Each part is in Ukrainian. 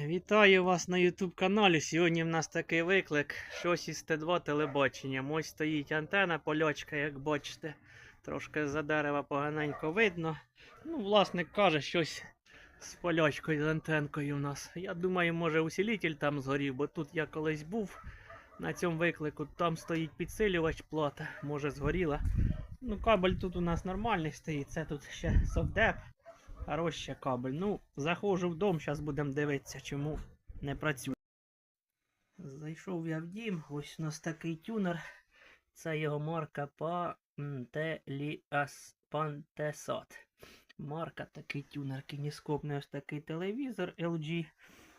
Вітаю вас на YouTube каналі. Сьогодні в нас такий виклик. Щось із Т2 телебачення. Ось стоїть антена польочка, як бачите. Трошки за дерева поганенько видно. Ну, власник каже, щось з польочкою, з антенкою в нас. Я думаю, може усилитель там згорів, бо тут я колись був на цьому виклику. Там стоїть підсилювач плата, може згоріла. Ну, кабель тут у нас нормальний стоїть. Це тут ще совдеп. Хороший кабель. Ну, заходжу в дом, зараз будемо дивитися, чому не працює. Зайшов я в дім, ось у нас такий тюнер. Це його марка Pantelias Pantesat. Марка такий тюнер, кініскопний ось такий телевізор LG.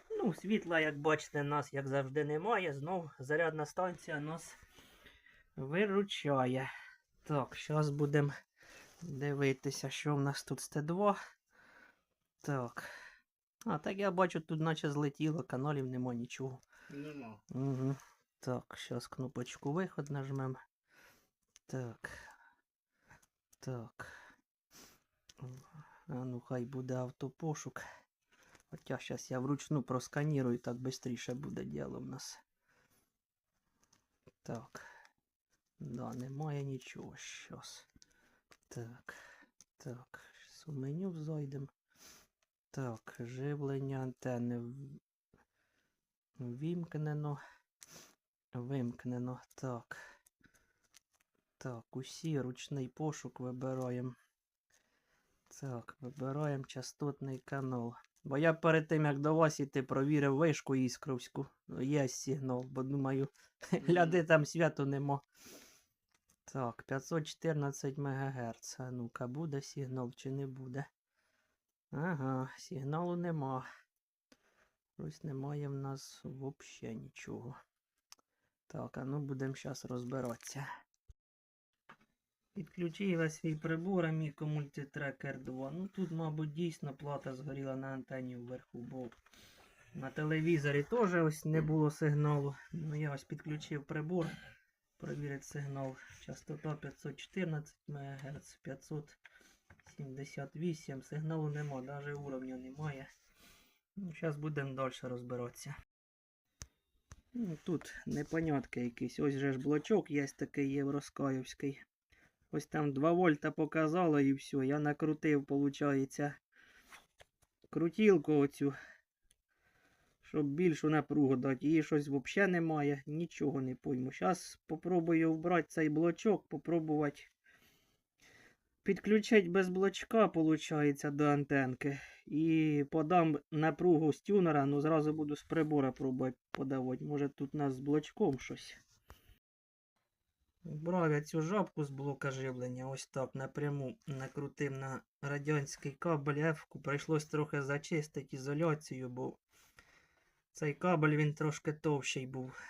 Ну, світла, як бачите, нас, як завжди, немає. Знов зарядна станція нас виручає. Так, зараз будемо дивитися, що в нас тут з Т2. Так. А, так я бачу, тут наче злетіло, каналів нема нічого. Нема. Угу. Так, зараз кнопочку виход нажмем. Так. Так. А ну хай буде автопошук. Хоча зараз я вручну просканірую, так швидше буде діло в нас. Так. Да, немає нічого щас. Так. Так. Меню зайдемо. Так, живлення антенни в- вімкнено. Вимкнено. Так. Так, усі ручний пошук вибираємо. Так, вибираємо частотний канал. Бо я перед тим, як до вас іти, провірив вишку іскровську. Є сигнал, бо думаю, гляди там свято нема. Так, 514 МГц. А ну-ка, буде сигнал чи не буде? Ага, сигналу нема. Ось немає в нас взагалі нічого. Так, а ну будемо зараз розбиратися. Підключив я свій прибор Amico Multitracker 2. Ну тут, мабуть, дійсно плата згоріла на антенні вверху, бо на телевізорі теж ось не було сигналу. Ну я ось підключив прибор. Провірити сигнал. Частота 514 МГц, 578. Сигналу нема, навіть уровня немає. Ну, зараз будемо далі розбиратися. Ну, тут непонятки якісь. Ось же ж блочок є такий євроскайовський. Ось там 2 вольта показало і все. Я накрутив, виходить, крутілку оцю. Щоб більшу напругу дати. Її щось взагалі немає. Нічого не пойму. Зараз спробую вбрати цей блочок, попробувати підключити без блочка, виходить, до антенки. І подам напругу з тюнера, ну зразу буду з прибора пробувати подавати. Може тут у нас з блочком щось. Брав я цю жабку з блока живлення, ось так напряму накрутив на радянський кабель F-ку. Прийшлось трохи зачистити ізоляцію, бо цей кабель він трошки товщий був,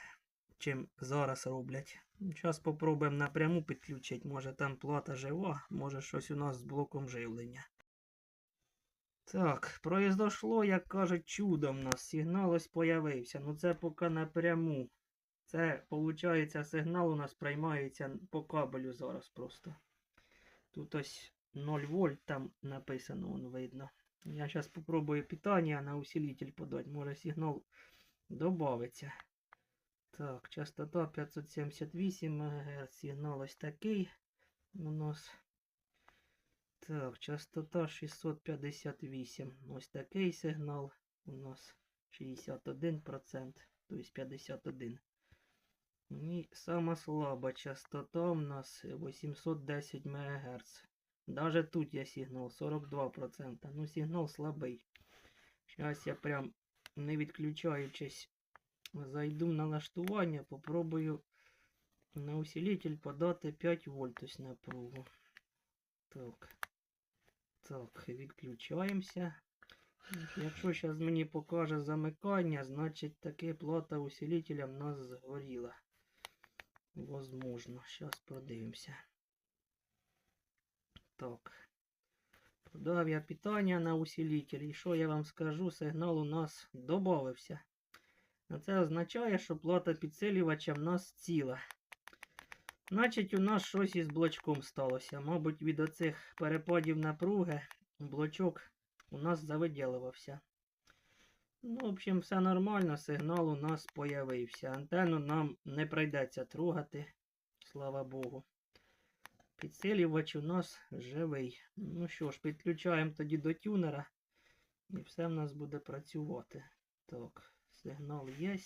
чим зараз роблять. Зараз спробуємо напряму підключити. Може там плата жива, може щось у нас з блоком живлення. Так, произошло, як кажуть, чудо в нас. Сигнал ось появився. Ну це поки напряму. Це, виходить, сигнал у нас приймається по кабелю зараз просто. Тут ось 0 вольт там написано, вон видно. Я зараз спробую питання на усилитель подати. Може сигнал додається. Так, частота 578 МГц. Сигнал ось такий у нас. Так, частота 658. Ось такий сигнал у нас 61%, тобто 51. І сама слаба частота у нас 810 МГц. Даже тут є сигнал 42%. Ну, сигнал слабий. Зараз я прям не відключаючись зайду на налаштування, попробую на усилитель подати 5 вольт ось напругу. Так. Так, відключаємося. Якщо зараз мені покаже замикання, значить таки плата усилителя в нас згоріла. Возможно. Зараз подивимося. Так. Подав я питання на усилитель. І що я вам скажу, сигнал у нас додався. А це означає, що плата підсилювача в нас ціла. Значить, у нас щось із блочком сталося. Мабуть, від оцих перепадів напруги блочок у нас завиділувався. Ну, в общем, все нормально, сигнал у нас появився. Антенну нам не прийдеться трогати, слава Богу. Підсилювач у нас живий. Ну що ж, підключаємо тоді до тюнера. І все в нас буде працювати. Так, сигнал є.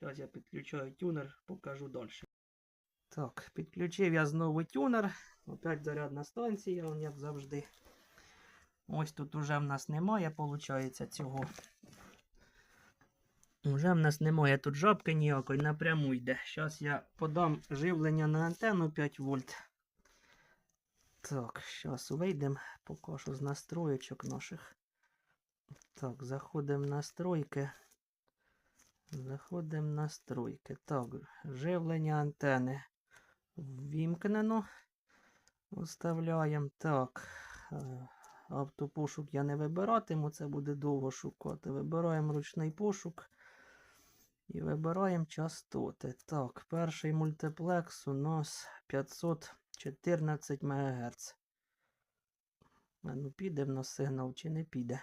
Зараз я підключаю тюнер, покажу далі. Так, підключив я знову тюнер. Опять зарядна станція, он як завжди. Ось тут уже в нас немає, виходить, цього. Уже в нас немає тут жабки ніякої, напряму йде. Зараз я подам живлення на антенну 5 вольт. Так, зараз вийдемо, покажу з настроєчок наших. Так, заходимо в настройки. Заходимо в настройки. Так, живлення антени ввімкнено. Вставляємо. Так. е, Автопошук я не вибиратиму, це буде довго шукати. Вибираємо ручний пошук. І вибираємо частоти. Так, перший мультиплекс у нас 514 МГц. А ну піде в нас сигнал чи не піде?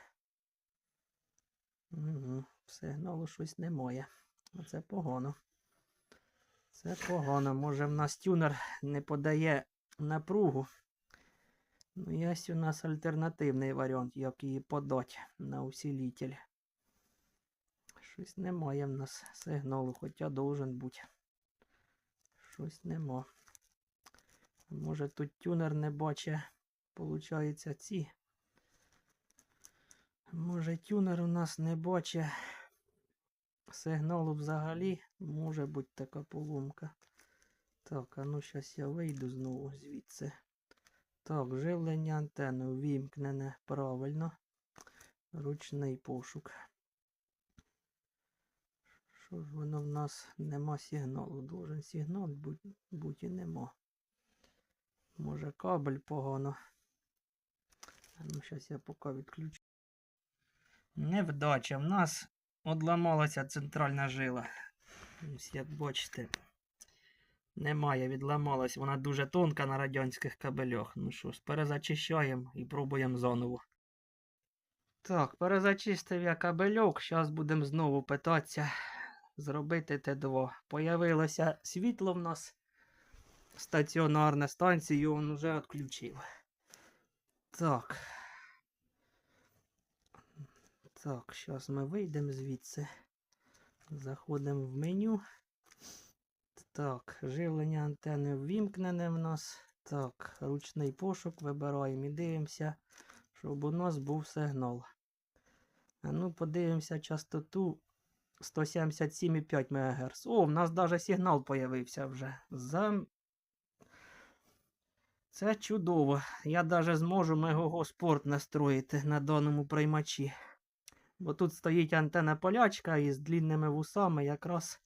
Угу, сигналу щось немає. Оце погано. Це погано. Може в нас тюнер не подає напругу. Ну, є у нас альтернативний варіант, як її подати на усилитель. Щось немає в нас сигналу, хоча должен бути. Щось нема. Може тут тюнер не бачить, получається, ці. Може тюнер у нас не бачить сигналу взагалі. Може бути така поломка. Так, а ну зараз я вийду знову звідси. Так, живлення антени увімкнене правильно. Ручний пошук. Що ж воно в нас нема сигналу? Должен сигнал бути будь і нема. Може кабель погано. А ну зараз я поки відключу. Невдача. В нас одламалася центральна жила. Ось як бачите. Немає, відламалась. Вона дуже тонка на радянських кабелях. Ну що ж, перезачищаємо і пробуємо заново. Так, перезачистив я кабельок. Зараз будемо знову питатися зробити Т2. Появилося світло в нас. Стаціонарна станцію він вже відключив. Так. Так, зараз ми вийдемо звідси. Заходимо в меню. Так, живлення антени ввімкнене в нас. Так, ручний пошук вибираємо і дивимося, щоб у нас був сигнал. Ну, подивимося частоту 177,5 МГц. О, в нас навіть сигнал появився вже. За... Це чудово. Я навіть зможу Мегого спорт настроїти на даному приймачі. Бо тут стоїть антенна полячка із длінними вусами, якраз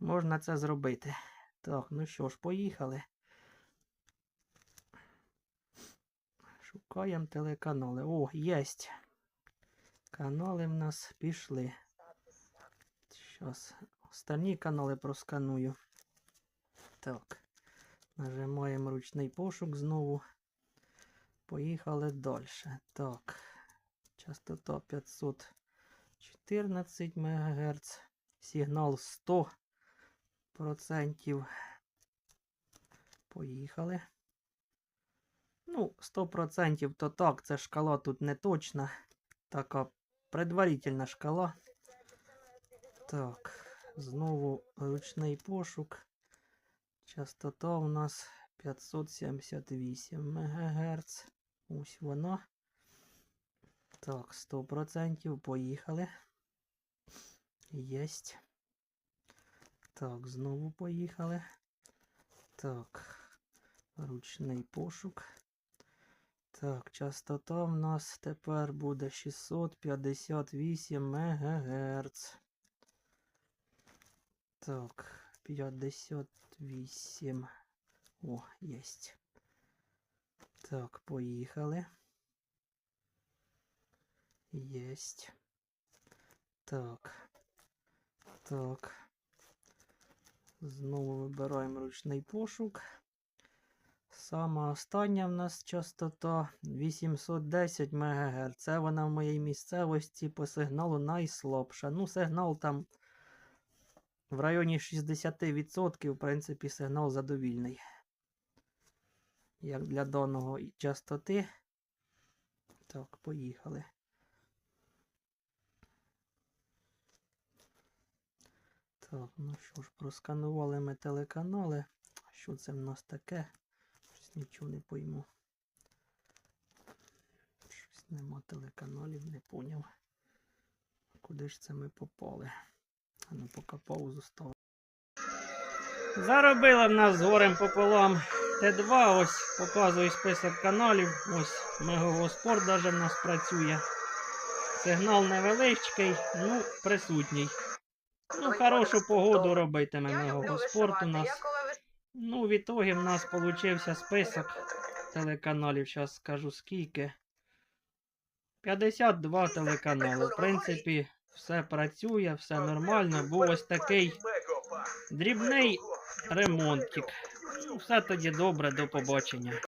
можна це зробити. Так, ну що ж, поїхали. Шукаємо телеканали. О, єсть. Канали в нас пішли. Зараз останні канали просканую. Так. Нажимаємо ручний пошук знову. Поїхали далі. Так. Частота 514 МГц. Сигнал 100%. Поїхали. Ну, 100% то так, це шкала тут не точна. Така предварительна шкала. Так, знову ручний пошук. Частота у нас 578 МГц. Ось вона. Так, 100%. Поїхали. Єсть. Так, знову поїхали. Так, ручний пошук. Так, частота в нас тепер буде 658 МГц. Так, 58. О, єсть. Так, поїхали. Єсть. Так. Так. Знову вибираємо ручний пошук. Сама остання в нас частота 810 МГц. Це вона в моїй місцевості по сигналу найслабша. Ну, сигнал там в районі 60%, в принципі, сигнал задовільний. Як для даного частоти. Так, поїхали. Так, ну що ж, просканували ми телеканали. Що це в нас таке? Щось нічого не пойму. Щось нема телеканалів, не поняв. Куди ж це ми попали? А ну поки паузу ставимо. Заробила в нас з горем пополам Т2. Ось показую список каналів. Ось Мегаго-спорт даже в нас працює. Сигнал невеличкий, ну присутній. Ну, хорошу погоду робитиме люблю Мегаго-спорт у нас. Ну, в ітогі в нас получився список телеканалів. Зараз скажу скільки. 52 телеканали. В принципі, все працює, все нормально. Був ось такий дрібний ремонтик. Ну, все тоді добре, до побачення.